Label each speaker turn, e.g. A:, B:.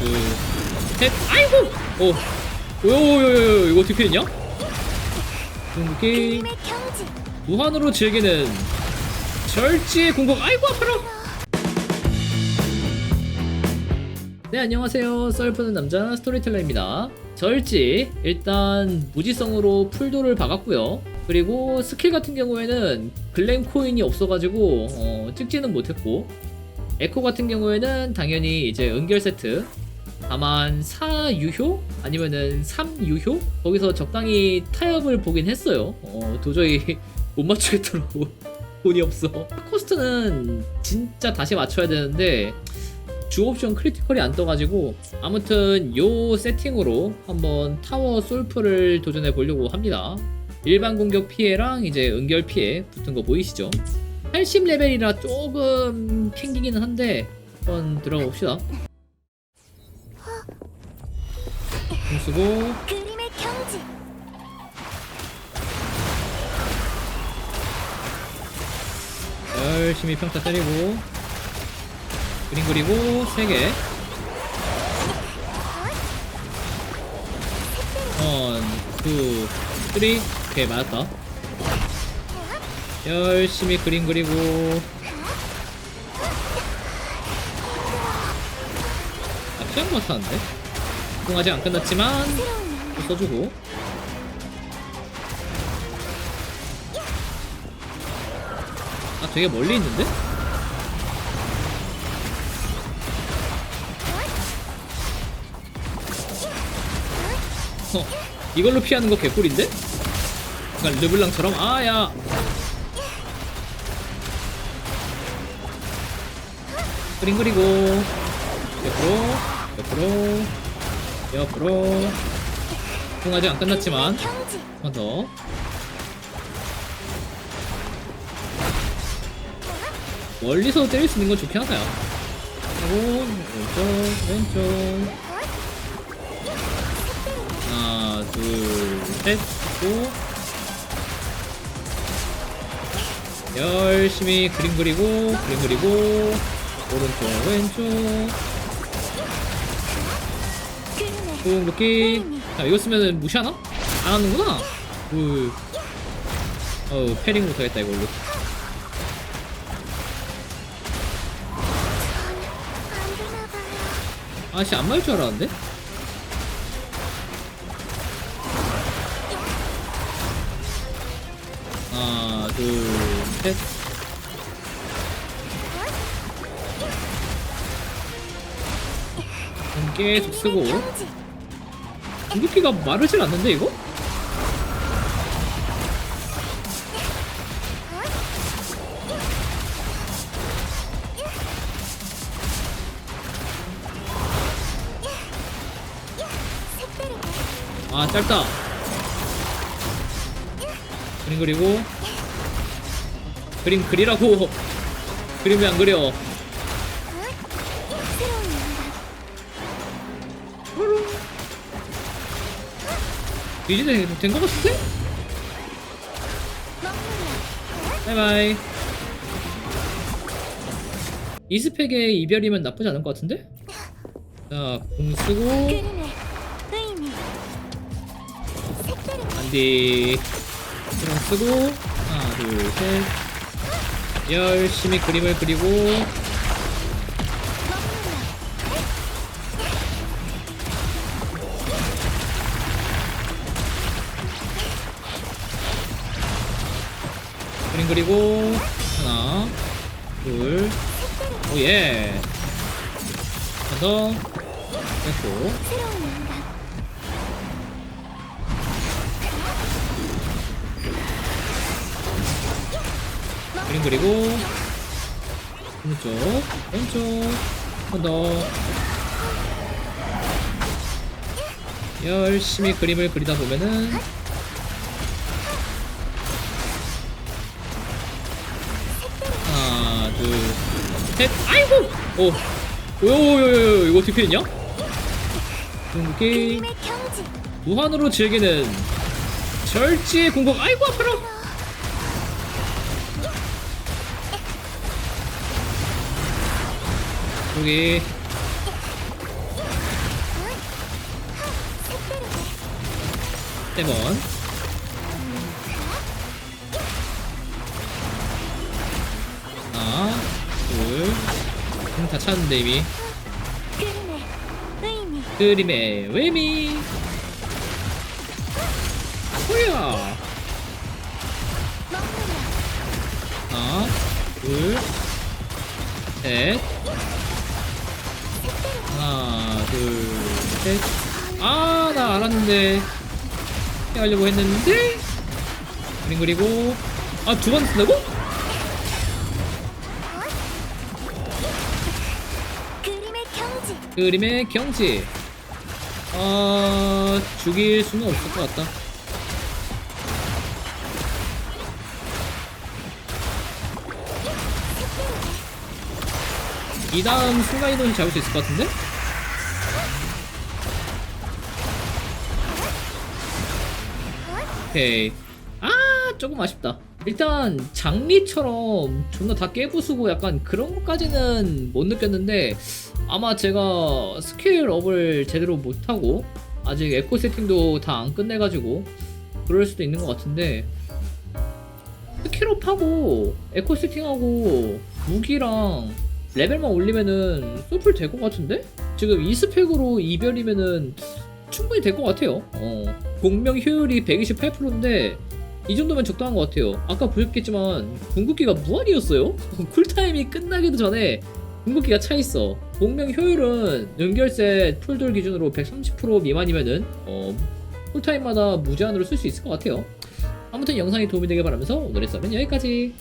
A: 둘셋 아이고! 오. 오요요요 이거 어떻게 했냐?
B: 경지.
A: 무한으로 즐기는 절지의 궁극. 아이고 아파라! 네 안녕하세요. 썰푸는 남자 스토리텔러입니다. 절지 일단 무지성으로 풀도를 박았고요. 그리고 스킬 같은 경우에는 글램 코인이 없어가지고 어, 찍지는 못했고 에코 같은 경우에는 당연히 이제 은결 세트 다만 4유효? 아니면은 3유효? 거기서 적당히 타협을 보긴 했어요. 어, 도저히 못 맞추겠더라고. 돈이 없어. 코스트는 진짜 다시 맞춰야 되는데 주 옵션 크리티컬이 안 떠가지고 아무튼 요 세팅으로 한번 타워 솔프를 도전해 보려고 합니다. 일반 공격 피해랑 이제 은결 피해 붙은 거 보이시죠? 80레벨이라 조금 캥기기는 한데 한번 들어가 봅시다 쓰고.
B: 그림의 경지.
A: 열심히 평타 때리고. 그림 그리고 3개. 원, 투, 쓰리. 오케이 맞았다. 열심히 그림 그리고. 아 피한 것 같았는데 공 아직 안 끝났지만 또 써주고. 아 되게 멀리 있는데? 어 이걸로 피하는 거 개꿀인데? 약간 르블랑처럼? 아야. 그림 그리고. 옆으로 옆으로 옆으로. 공 아직 안 끝났지만
B: 경지
A: 한번 더. 멀리서 때릴 수 있는 건 좋긴 하다요. 하고 왼쪽 왼쪽. 하나 둘셋 고 열심히 그림 그리고 그림 그리고. 오른쪽 왼쪽 궁극기 자 이거 쓰면은 무시하나? 안 하는구나. 그 어우 패링 못하겠다 이걸로. 아씨 안 맞을 줄 알았는데? 하나 둘셋. 계속 쓰고 궁극기가 마르질 않는데 이거? 아 짧다. 그림 그리고. 그림 그리라고. 그림 왜안 그려 이제 된 거 같은데?
B: 먹는다
A: 바이바이. 이 스펙의 이별이면 나쁘지 않을 것 같은데? 자, 공 쓰고. 안디. 공 쓰고. 하나 둘셋. 열심히 그림을 그리고 그리고 하나 둘 오예. 더 됐고. 그림 그리고 오른쪽 왼쪽 한번 더. 열심히 그림을 그리다 보면은 그, 둘셋? 아이고! 어. 오 오요요요 이거 어떻게 했냐? 공기 무한으로 즐기는 절지의 공격 아이고 앞으로 여기. 데몬 음, 다 찼는데 이미.
B: 그림의 의미
A: 외미. 뭐야? 하나, 둘, 셋. 하나, 둘, 셋. 아, 나 알았는데. 해하려고 했는데. 그림 그리고. 아, 두 번 쓴다고? 그림의 경지. 어, 죽일 수는 없을 것 같다. 이 다음 순간이동이 잡을 수 있을 것 같은데? 오케이. 아, 조금 아쉽다. 일단, 장미처럼 존나 다 깨부수고 약간 그런 것까지는 못 느꼈는데, 아마 제가 스킬업을 제대로 못하고, 아직 에코 세팅도 다 안 끝내가지고, 그럴 수도 있는 것 같은데, 스킬업하고, 에코 세팅하고, 무기랑 레벨만 올리면은 솔플 될것 같은데? 지금 이 스펙으로 이별이면은 충분히 될 것 같아요. 어. 공명 효율이 128%인데 이 정도면 적당한 것 같아요. 아까 보셨겠지만 궁극기가 무한이었어요. 쿨타임이 끝나기도 전에 궁극기가 차 있어. 공명 효율은 연결셋 풀돌 기준으로 130% 미만이면은 어, 쿨타임마다 무제한으로 쓸 수 있을 것 같아요. 아무튼 영상이 도움이 되길 바라면서 오늘의 썰은 여기까지.